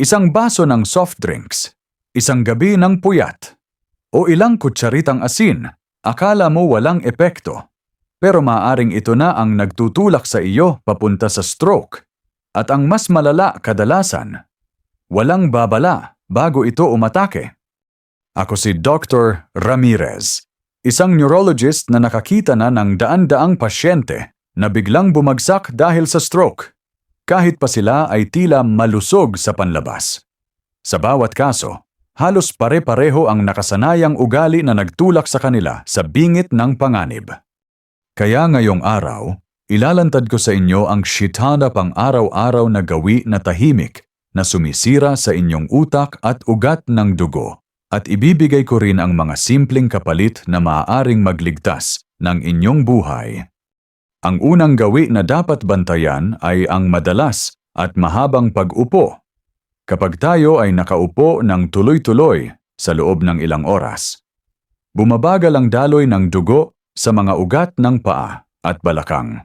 isang baso ng soft drinks, isang gabi ng puyat, o ilang kutsaritang asin, akala mo walang epekto. Pero maaring ito na ang nagtutulak sa iyo papunta sa stroke. At ang mas malala kadalasan, walang babala bago ito umatake. Ako si Dr. Ramirez, isang neurologist na nakakita na ng daan-daang pasyente na biglang bumagsak dahil sa stroke, kahit pa sila ay tila malusog sa panlabas. Sa bawat kaso, halos pare-pareho ang nakasanayang ugali na nagtulak sa kanila sa bingit ng panganib. Kaya ngayong araw, ilalantad ko sa inyo ang shitana pang araw-araw na gawi na tahimik na sumisira sa inyong utak at ugat ng dugo at ibibigay ko rin ang mga simpleng kapalit na maaaring magligtas ng inyong buhay. Ang unang gawi na dapat bantayan ay ang madalas at mahabang pag-upo. Kapag tayo ay nakaupo ng tuloy-tuloy sa loob ng ilang oras, bumabagal ang daloy ng dugo sa mga ugat ng paa at balakang.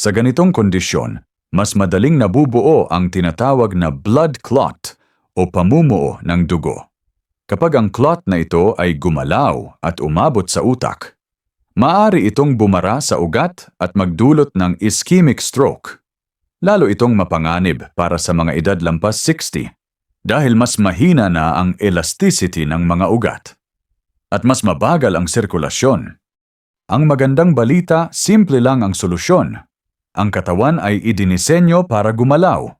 Sa ganitong kondisyon, mas madaling nabubuo ang tinatawag na blood clot o pamumuo ng dugo. Kapag ang clot na ito ay gumalaw at umabot sa utak, maaari itong bumara sa ugat at magdulot ng ischemic stroke. Lalo itong mapanganib para sa mga edad lampas 60 dahil mas mahina na ang elasticity ng mga ugat at mas mabagal ang sirkulasyon. Ang magandang balita, simple lang ang solusyon. Ang katawan ay idinisenyo para gumalaw.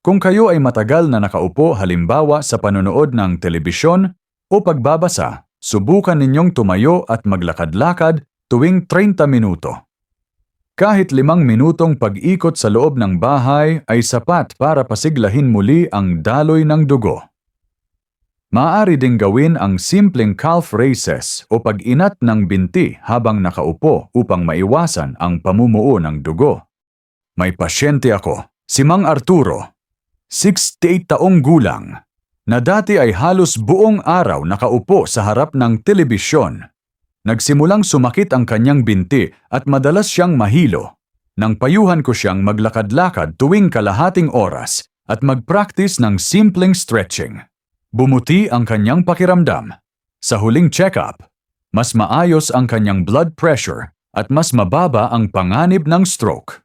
Kung kayo ay matagal na nakaupo halimbawa sa panonood ng telebisyon o pagbabasa, subukan ninyong tumayo at maglakad-lakad tuwing 30 minuto. Kahit limang minutong pag-ikot sa loob ng bahay ay sapat para pasiglahin muli ang daloy ng dugo. Maaari ding gawin ang simpleng calf raises o pag-inat ng binti habang nakaupo upang maiwasan ang pamumuo ng dugo. May pasyente ako, si Mang Arturo, 68 taong gulang, na dati ay halos buong araw nakaupo sa harap ng telebisyon. Nagsimulang sumakit ang kanyang binti at madalas siyang mahilo. Nang payuhan ko siyang maglakad-lakad tuwing kalahating oras at mag-practice ng simpleng stretching. Bumuti ang kanyang pakiramdam. Sa huling check-up, mas maayos ang kanyang blood pressure at mas mababa ang panganib ng stroke.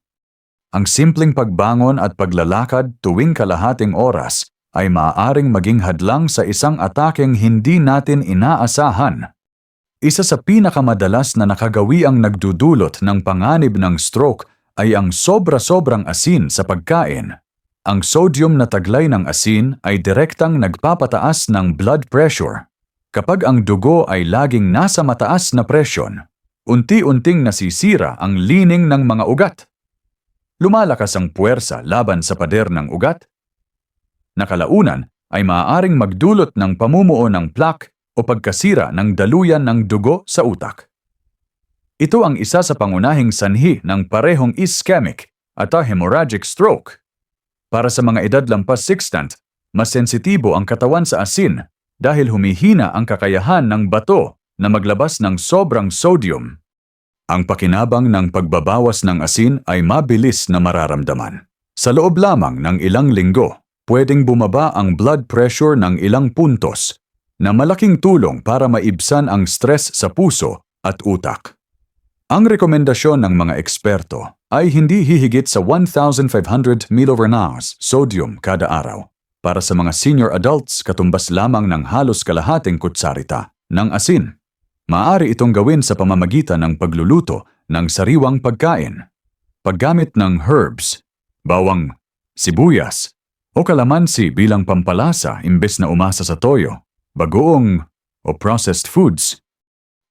Ang simpleng pagbangon at paglalakad tuwing kalahating oras ay maaaring maging hadlang sa isang atakeng hindi natin inaasahan. Isa sa pinakamadalas na nakagawi ang nagdudulot ng panganib ng stroke ay ang sobra-sobrang asin sa pagkain. Ang sodium na taglay ng asin ay direktang nagpapataas ng blood pressure. Kapag ang dugo ay laging nasa mataas na presyon, unti-unting nasisira ang lining ng mga ugat. Lumalakas ang puwersa laban sa pader ng ugat. Nakalaunan ay maaaring magdulot ng pamumuo ng plaque o pagkasira ng daluyan ng dugo sa utak. Ito ang isa sa pangunahing sanhi ng parehong ischemic at hemorrhagic stroke. Para sa mga edad lampas 60, mas sensitibo ang katawan sa asin dahil humihina ang kakayahan ng bato na maglabas ng sobrang sodium. Ang pakinabang ng pagbabawas ng asin ay mabilis na mararamdaman. Sa loob lamang ng ilang linggo, pwedeng bumaba ang blood pressure ng ilang puntos na malaking tulong para maibsan ang stress sa puso at utak. Ang rekomendasyon ng mga eksperto ay hindi hihigit sa 1,500 millivernars sodium kada araw. Para sa mga senior adults, katumbas lamang ng halos kalahating kutsarita ng asin. Maaari itong gawin sa pamamagitan ng pagluluto ng sariwang pagkain, paggamit ng herbs, bawang, sibuyas, o kalamansi bilang pampalasa imbes na umasa sa toyo, bagoong o processed foods.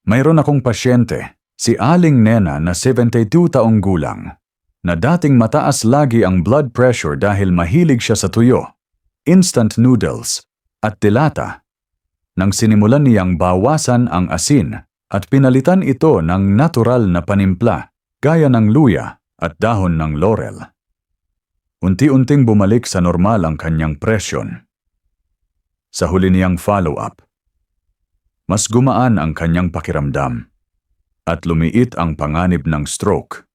Mayroon akong pasyente, si Aling Nena na 72 taong gulang, na dating mataas lagi ang blood pressure dahil mahilig siya sa tuyo, instant noodles, at dilata nang sinimulan niyang bawasan ang asin at pinalitan ito ng natural na panimpla gaya ng luya at dahon ng laurel. Unti-unting bumalik sa normal ang kanyang presyon. Sa huli niyang follow-up, mas gumaan ang kanyang pakiramdam at lumiit ang panganib ng stroke.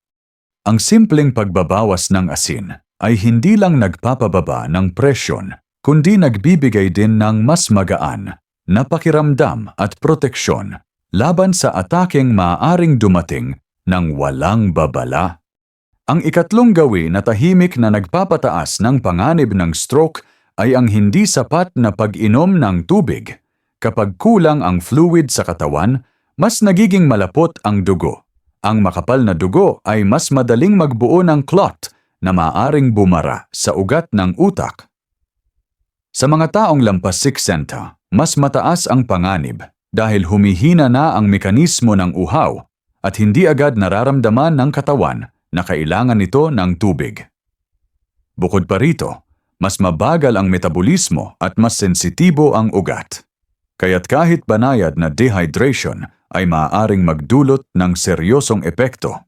Ang simpleng pagbabawas ng asin ay hindi lang nagpapababa ng presyon kundi nagbibigay din ng mas magaan na pakiramdam at proteksyon laban sa atakeng maaaring dumating ng walang babala. Ang ikatlong gawi na tahimik na nagpapataas ng panganib ng stroke ay ang hindi sapat na pag-inom ng tubig. Kapag kulang ang fluid sa katawan, mas nagiging malapot ang dugo. Ang makapal na dugo ay mas madaling magbuo ng clot na maaring bumara sa ugat ng utak. Sa mga taong lampas 60, mas mataas ang panganib dahil humihina na ang mekanismo ng uhaw at hindi agad nararamdaman ng katawan na kailangan nito ng tubig. Bukod pa rito, mas mabagal ang metabolismo at mas sensitibo ang ugat. Kaya't kahit banayad na dehydration ay maaaring magdulot ng seryosong epekto.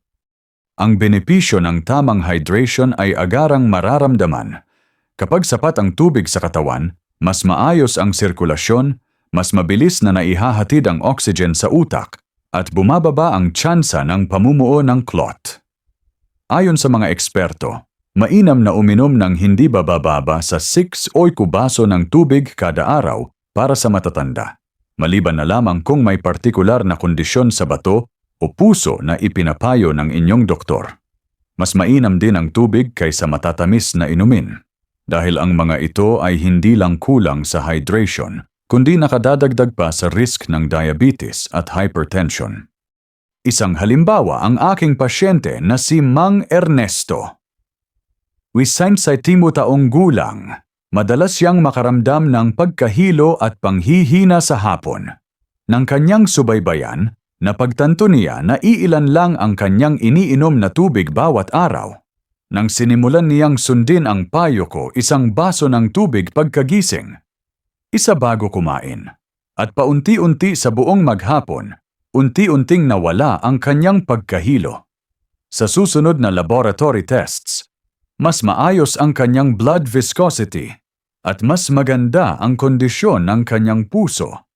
Ang benepisyo ng tamang hydration ay agarang mararamdaman. Kapag sapat ang tubig sa katawan, mas maayos ang sirkulasyon, mas mabilis na naihahatid ang oxygen sa utak, at bumababa ang tsansa ng pamumuo ng clot. Ayon sa mga eksperto, mainam na uminom ng hindi babababa sa 6 o kubaso ng tubig kada araw para sa matatanda, maliban na lamang kung may partikular na kondisyon sa bato o puso na ipinapayo ng inyong doktor. Mas mainam din ang tubig kaysa matatamis na inumin, dahil ang mga ito ay hindi lang kulang sa hydration, kundi nakadadagdag pa sa risk ng diabetes at hypertension. Isang halimbawa ang aking pasyente na si Mang Ernesto. Wisain sa timo taong gulang, Madalas siyang makaramdam ng pagkahilo at panghihina sa hapon. Nang kanyang subaybayan, napagtanto niya na iilan lang ang kanyang iniinom na tubig bawat araw. Nang sinimulan niyang sundin ang payo ko isang baso ng tubig pagkagising. Isa bago kumain. At paunti-unti sa buong maghapon, unti-unting nawala ang kanyang pagkahilo. Sa susunod na laboratory tests, mas maayos ang kanyang blood viscosity at mas maganda ang kondisyon ng kanyang puso.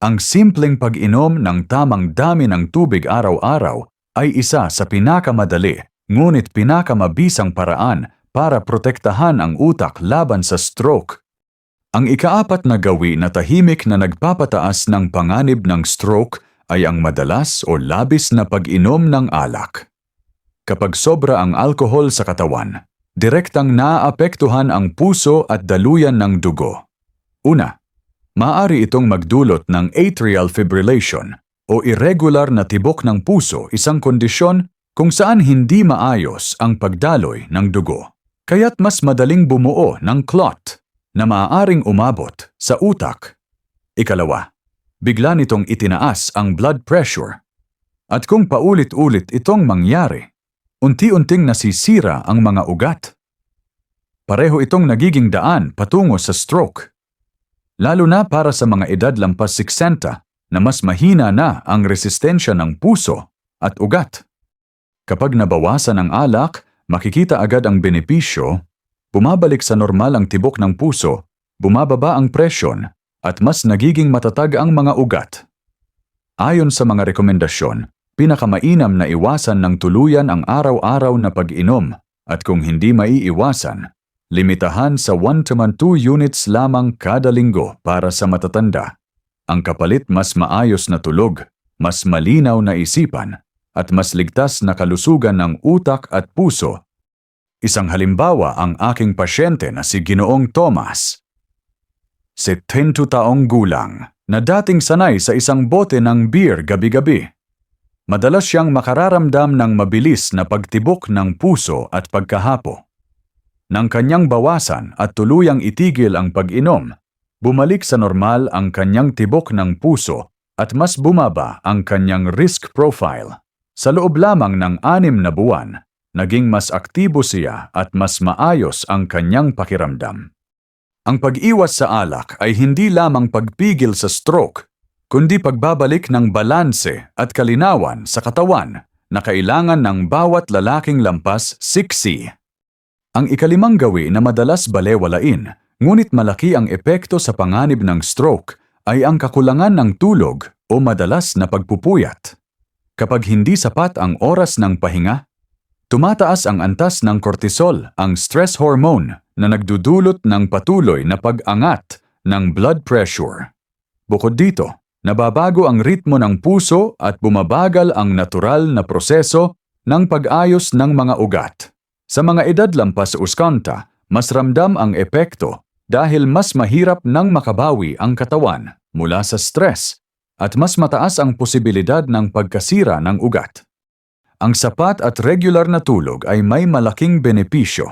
Ang simpleng pag-inom ng tamang dami ng tubig araw-araw ay isa sa pinakamadali ngunit pinakamabisang paraan para protektahan ang utak laban sa stroke. Ang ikaapat na gawi na tahimik na nagpapataas ng panganib ng stroke ay ang madalas o labis na pag-inom ng alak. Kapag sobra ang alkohol sa katawan, direktang naapektuhan ang puso at daluyan ng dugo. Una, maaari itong magdulot ng atrial fibrillation o irregular na tibok ng puso, isang kondisyon kung saan hindi maayos ang pagdaloy ng dugo. Kaya't mas madaling bumuo ng clot na maaaring umabot sa utak. Ikalawa, bigla nitong itinaas ang blood pressure. At kung paulit-ulit itong mangyari, unti-unting nasisira ang mga ugat. Pareho itong nagiging daan patungo sa stroke. Lalo na para sa mga edad lampas 60 na mas mahina na ang resistensya ng puso at ugat. Kapag nabawasan ang alak, makikita agad ang benepisyo, bumabalik sa normal ang tibok ng puso, bumababa ang presyon, at mas nagiging matatag ang mga ugat. Ayon sa mga rekomendasyon, pinakamainam na iwasan ng tuluyan ang araw-araw na pag-inom at kung hindi maiiwasan, limitahan sa 1 to 2 units lamang kada linggo para sa matatanda. Ang kapalit mas maayos na tulog, mas malinaw na isipan, at mas ligtas na kalusugan ng utak at puso. Isang halimbawa ang aking pasyente na si Ginoong Thomas. 70 taong gulang na dating sanay sa isang bote ng beer gabi-gabi madalas siyang makararamdam ng mabilis na pagtibok ng puso at pagkahapo. Nang kanyang bawasan at tuluyang itigil ang pag-inom, bumalik sa normal ang kanyang tibok ng puso at mas bumaba ang kanyang risk profile. Sa loob lamang ng anim na buwan, naging mas aktibo siya at mas maayos ang kanyang pakiramdam. Ang pag-iwas sa alak ay hindi lamang pagpigil sa stroke, kundi pagbabalik ng balanse at kalinawan sa katawan na kailangan ng bawat lalaking lampas siksi. Ang ikalimang gawi na madalas balewalain, ngunit malaki ang epekto sa panganib ng stroke, ay ang kakulangan ng tulog o madalas na pagpupuyat. Kapag hindi sapat ang oras ng pahinga, Tumataas ang antas ng cortisol, ang stress hormone na nagdudulot ng patuloy na pag-angat ng blood pressure. Bukod dito, nababago ang ritmo ng puso at bumabagal ang natural na proseso ng pag-ayos ng mga ugat. Sa mga edad lampas sa uskanta, mas ramdam ang epekto dahil mas mahirap nang makabawi ang katawan mula sa stress at mas mataas ang posibilidad ng pagkasira ng ugat. Ang sapat at regular na tulog ay may malaking benepisyo.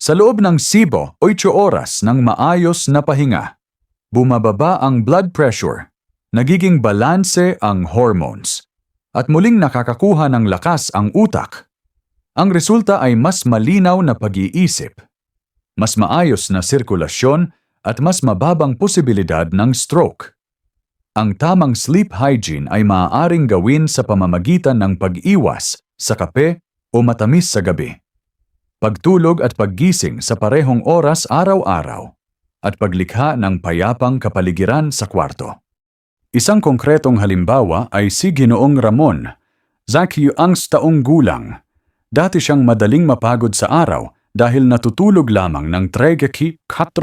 Sa loob ng sibo, 8 oras ng maayos na pahinga, bumababa ang blood pressure, nagiging balanse ang hormones, at muling nakakakuha ng lakas ang utak. Ang resulta ay mas malinaw na pag-iisip, mas maayos na sirkulasyon at mas mababang posibilidad ng stroke. Ang tamang sleep hygiene ay maaaring gawin sa pamamagitan ng pag-iwas sa kape o matamis sa gabi. Pagtulog at paggising sa parehong oras araw-araw at paglikha ng payapang kapaligiran sa kwarto. Isang konkretong halimbawa ay si Ginoong Ramon, ang taong gulang. Dati siyang madaling mapagod sa araw dahil natutulog lamang ng 3-4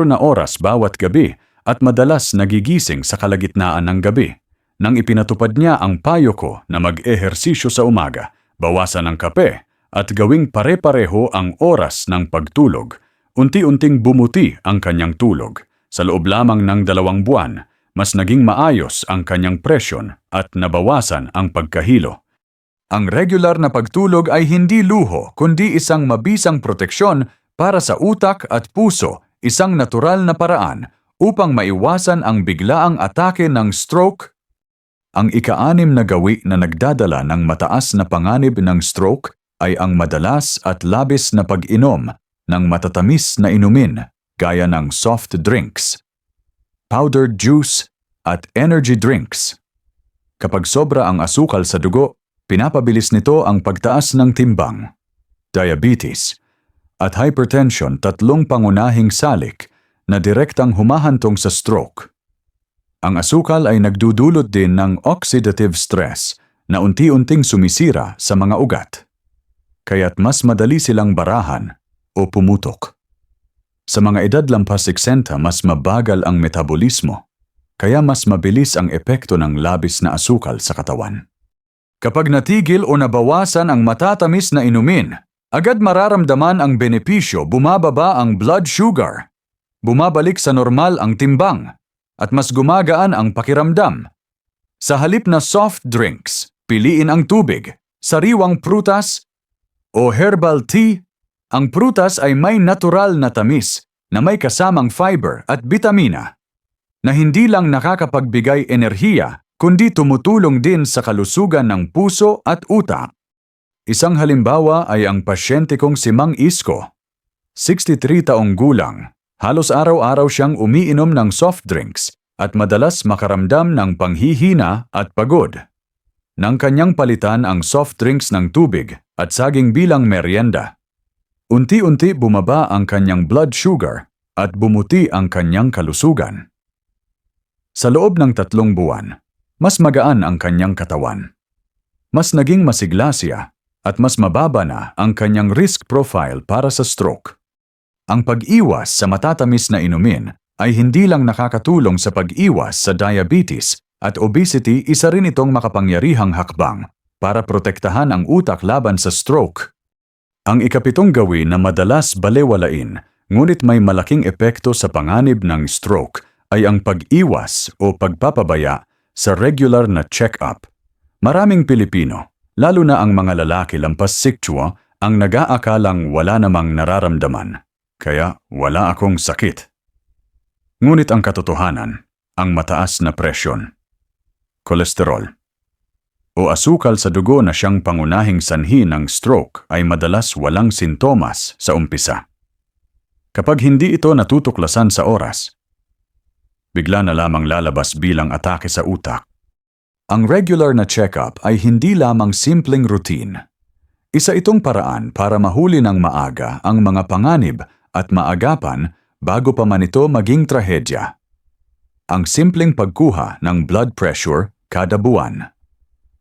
na oras bawat gabi at madalas nagigising sa kalagitnaan ng gabi. Nang ipinatupad niya ang payo ko na mag-ehersisyo sa umaga, bawasan ang kape, at gawing pare-pareho ang oras ng pagtulog, unti-unting bumuti ang kanyang tulog. Sa loob lamang ng dalawang buwan, mas naging maayos ang kanyang presyon at nabawasan ang pagkahilo. Ang regular na pagtulog ay hindi luho kundi isang mabisang proteksyon para sa utak at puso, isang natural na paraan upang maiwasan ang biglaang atake ng stroke. Ang ikaanim na gawi na nagdadala ng mataas na panganib ng stroke ay ang madalas at labis na pag-inom ng matatamis na inumin gaya ng soft drinks, powdered juice at energy drinks. Kapag sobra ang asukal sa dugo, pinapabilis nito ang pagtaas ng timbang, diabetes, at hypertension tatlong pangunahing salik na direktang humahantong sa stroke. Ang asukal ay nagdudulot din ng oxidative stress na unti-unting sumisira sa mga ugat. Kaya't mas madali silang barahan o pumutok. Sa mga edad lampas 60, mas mabagal ang metabolismo, kaya mas mabilis ang epekto ng labis na asukal sa katawan. Kapag natigil o nabawasan ang matatamis na inumin, agad mararamdaman ang benepisyo bumababa ang blood sugar. Bumabalik sa normal ang timbang at mas gumagaan ang pakiramdam. Sa halip na soft drinks, piliin ang tubig, sariwang prutas o herbal tea. Ang prutas ay may natural na tamis na may kasamang fiber at bitamina na hindi lang nakakapagbigay enerhiya kundi tumutulong din sa kalusugan ng puso at utak. Isang halimbawa ay ang pasyente kong si Mang Isko. 63 taong gulang, halos araw-araw siyang umiinom ng soft drinks at madalas makaramdam ng panghihina at pagod. Nang kanyang palitan ang soft drinks ng tubig at saging bilang merienda. Unti-unti bumaba ang kanyang blood sugar at bumuti ang kanyang kalusugan. Sa loob ng tatlong buwan, mas magaan ang kanyang katawan. Mas naging masigla siya at mas mababa na ang kanyang risk profile para sa stroke. Ang pag-iwas sa matatamis na inumin ay hindi lang nakakatulong sa pag-iwas sa diabetes at obesity, isa rin itong makapangyarihang hakbang para protektahan ang utak laban sa stroke. Ang ikapitong gawin na madalas balewalain ngunit may malaking epekto sa panganib ng stroke ay ang pag-iwas o pagpapabaya sa regular na check-up. Maraming Pilipino, lalo na ang mga lalaki lampas siktwa, ang nag-aakalang wala namang nararamdaman, kaya wala akong sakit. Ngunit ang katotohanan, ang mataas na presyon, kolesterol, o asukal sa dugo na siyang pangunahing sanhi ng stroke ay madalas walang sintomas sa umpisa. Kapag hindi ito natutuklasan sa oras, bigla na lamang lalabas bilang atake sa utak. Ang regular na check-up ay hindi lamang simpleng routine. Isa itong paraan para mahuli ng maaga ang mga panganib at maagapan bago pa man ito maging trahedya. Ang simpleng pagkuha ng blood pressure kada buwan,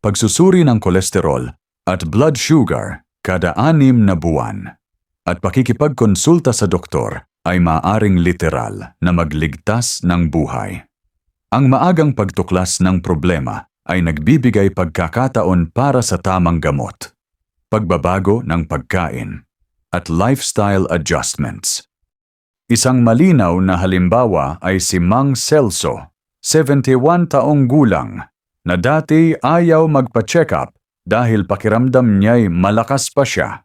pagsusuri ng kolesterol at blood sugar kada anim na buwan. At pakikipagkonsulta sa doktor ay maaring literal na magligtas ng buhay. Ang maagang pagtuklas ng problema ay nagbibigay pagkakataon para sa tamang gamot, pagbabago ng pagkain, at lifestyle adjustments. Isang malinaw na halimbawa ay si Mang Celso, 71 taong gulang, na dati ayaw magpa-check up dahil pakiramdam niya'y malakas pa siya.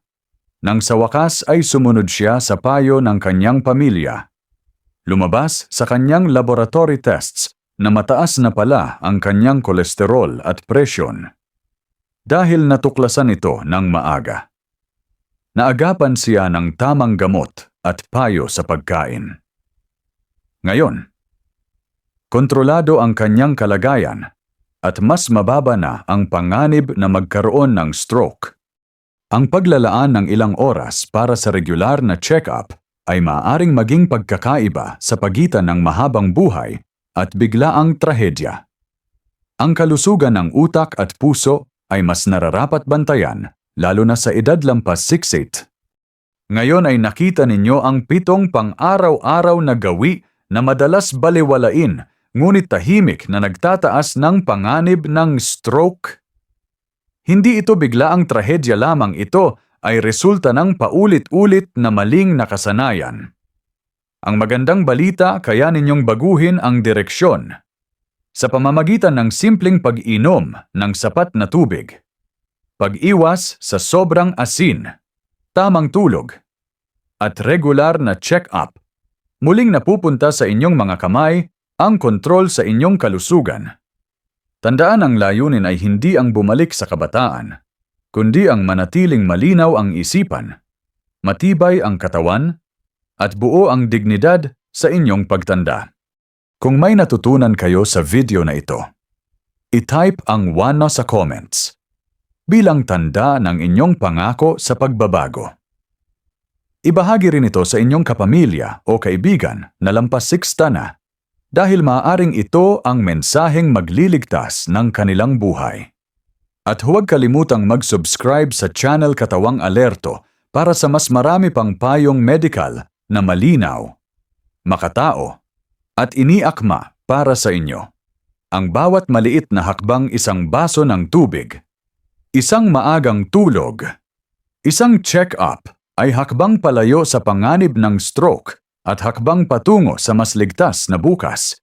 Nang sa wakas ay sumunod siya sa payo ng kanyang pamilya. Lumabas sa kanyang laboratory tests na mataas na pala ang kanyang kolesterol at presyon. Dahil natuklasan ito ng maaga. Naagapan siya ng tamang gamot at payo sa pagkain. Ngayon, kontrolado ang kanyang kalagayan at mas mababa na ang panganib na magkaroon ng stroke. Ang paglalaan ng ilang oras para sa regular na check-up ay maaaring maging pagkakaiba sa pagitan ng mahabang buhay at biglaang trahedya. Ang kalusugan ng utak at puso ay mas nararapat bantayan lalo na sa edad lampas 68. Ngayon ay nakita ninyo ang pitong pang-araw-araw na gawi na madalas baliwalain ngunit tahimik na nagtataas ng panganib ng stroke. Hindi ito biglaang trahedya lamang ito ay resulta ng paulit-ulit na maling nakasanayan. Ang magandang balita kaya ninyong baguhin ang direksyon sa pamamagitan ng simpleng pag-inom ng sapat na tubig, pag-iwas sa sobrang asin, tamang tulog, at regular na check-up. Muling napupunta sa inyong mga kamay ang kontrol sa inyong kalusugan. Tandaan ang layunin ay hindi ang bumalik sa kabataan, kundi ang manatiling malinaw ang isipan, matibay ang katawan, at buo ang dignidad sa inyong pagtanda. Kung may natutunan kayo sa video na ito, i-type ang wano sa comments bilang tanda ng inyong pangako sa pagbabago. Ibahagi rin ito sa inyong kapamilya o kaibigan na lampas 60 na dahil maaaring ito ang mensaheng magliligtas ng kanilang buhay. At huwag kalimutang mag-subscribe sa channel Katawang Alerto para sa mas marami pang payong medical na malinaw, makatao, at iniakma para sa inyo. Ang bawat maliit na hakbang isang baso ng tubig, isang maagang tulog, isang check-up ay hakbang palayo sa panganib ng stroke at hakbang patungo sa mas ligtas na bukas.